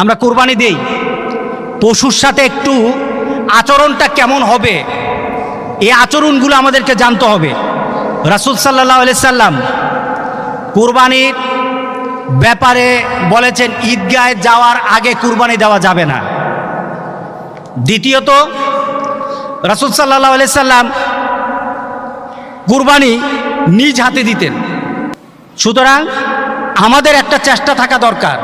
আমরা কোরবানি দেই। পশুর সাথে একটু আচরণটা কেমন হবে? এই আচরণগুলো আমাদেরকে জানতে হবে। রাসুল সাল্লাহ সাল্লাম কুরবানির ব্যাপারে বলেছেন ঈদগায় যাওয়ার আগে কুরবানি দেওয়া যাবে না। দ্বিতীয়ত, রাসুল সাল্লাহ সাল্লাম কুরবানি নিজ হাতে দিতেন। সুতরাং আমাদের একটা চেষ্টা থাকা দরকার।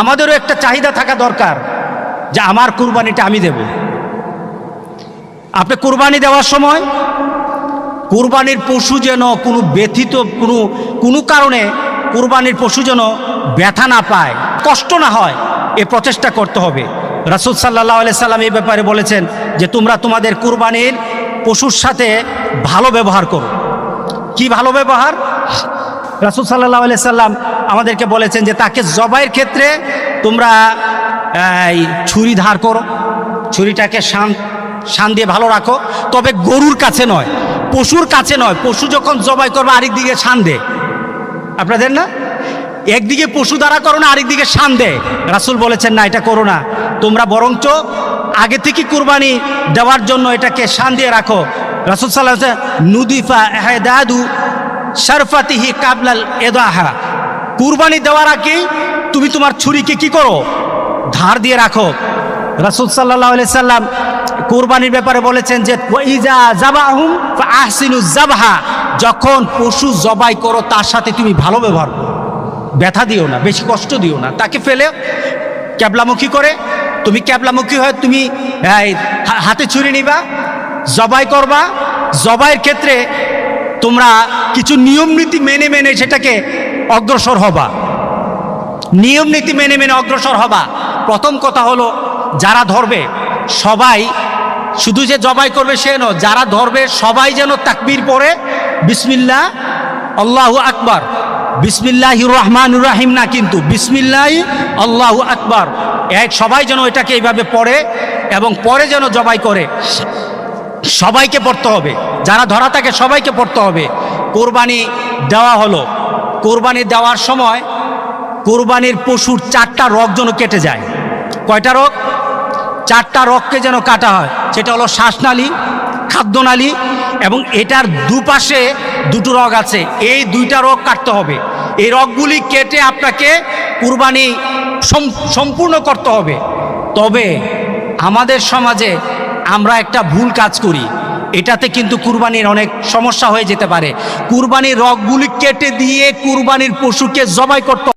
আমাদেরও একটা চাহিদা থাকা দরকার যে আমার কুরবানিটা আমি দেব। আপনি কুরবানি দেওয়ার সময় কুরবানির পশু যেন কোনো ব্যথিত, কোনো কোনো কারণে কুরবানির পশু যেন ব্যথা না পায়, কষ্ট না হয়, এ প্রচেষ্টা করতে হবে। রাসুল সাল্লাহ আলি সাল্লাম এই ব্যাপারে বলেছেন যে তোমরা তোমাদের কুরবানির পশুর সাথে ভালো ব্যবহার করো। কি ভালো ব্যবহার? রাসুল সাল্লাহ সাল্লাম আমাদেরকে বলেছেন যে তাকে জবাইয়ের ক্ষেত্রে তোমরা এই, ছুরি ধার করো। ছুরিটাকে শান শান দিয়ে ভালো রাখো। তবে গরুর কাছে নয় পশুর কাছে নয়। পশু যখন জবাই করবে আরেক দিকে শান দে। আপনাদের না? একদিকে পশু দ্বারা করো না আরেকদিকে শান দেয় রাসুল বলেছেন না এটা করো না। তোমরা বরঞ্চ আগে থেকে কুরবানি দেওয়ার জন্য এটাকে শান দিয়ে রাখো। রাসুল সাল্লাহ নুদিফা দাদু শরফাতিহি কাবলাল এদাহা। কুরবানি দেওয়ার আগে তুমি তোমার ছুরিকে কি করো? ধার দিয়ে রাখো। রাসুল সাল্লাহ সাল্লাম কুরবানির ব্যাপারে বলেছেন যে ইজা জাবাহুম আহসিনু জাবহা যখন পশু জবাই করো, তার সাথে তুমি ভালো ব্যবহার করো। ব্যথা দিও না, বেশি কষ্ট দিও না। তাকে ফেলে ক্যাবলামুখী করে। তুমি ক্যাবলামুখী হয়ে তুমি হাতে ছুরি নিবা, জবাই করবা। জবাইয়ের ক্ষেত্রে তোমরা কিছু নিয়ম নীতি মেনে মেনে সেটাকে অগ্রসর হবা। নিয়ম নীতি মেনে মেনে অগ্রসর হবা। প্রথম কথা হলো, যারা ধরবে, সবাই শুধু যে জবাই করবে সে নয়, যারা ধরবে, সবাই যেন তাকবির পড়ে বিসমিল্লা আল্লাহু আকবার। বিসমিল্লাহ রহমান রাহিম না কিন্তু, বিসমিল্লাহ, আল্লাহু আকবার। এক, সবাই যেন এটাকে এইভাবে পড়ে এবং পরে যেন জবাই করে। সবাইকে পড়তে হবে। যারা ধরা থাকে সবাইকে পড়তে হবে। কোরবানি দেওয়া হলো। কোরবানি দেওয়ার সময় কোরবানির পশুর চারটা রগ যেন কেটে যায়। কয়টা রোগ? চারটা রগকে যেন কাটা হয়। সেটা হলো শ্বাসনালী, খাদ্যনালী এবং এটার দুপাশে দুটো রগ আছে। এই দুইটা রোগ কাটতে হবে। এই রগগুলি কেটে আপনাকে কুরবানি সম- সম্পূর্ণ করতে হবে। তবে আমাদের সমাজে আমরা একটা ভুল কাজ করি। এটাতে কিন্তু কুরবানির অনেক সমস্যা হয়ে যেতে পারে। কুরবানির রগগুলি কেটে দিয়ে কুরবানির পশুকে জবাই করতে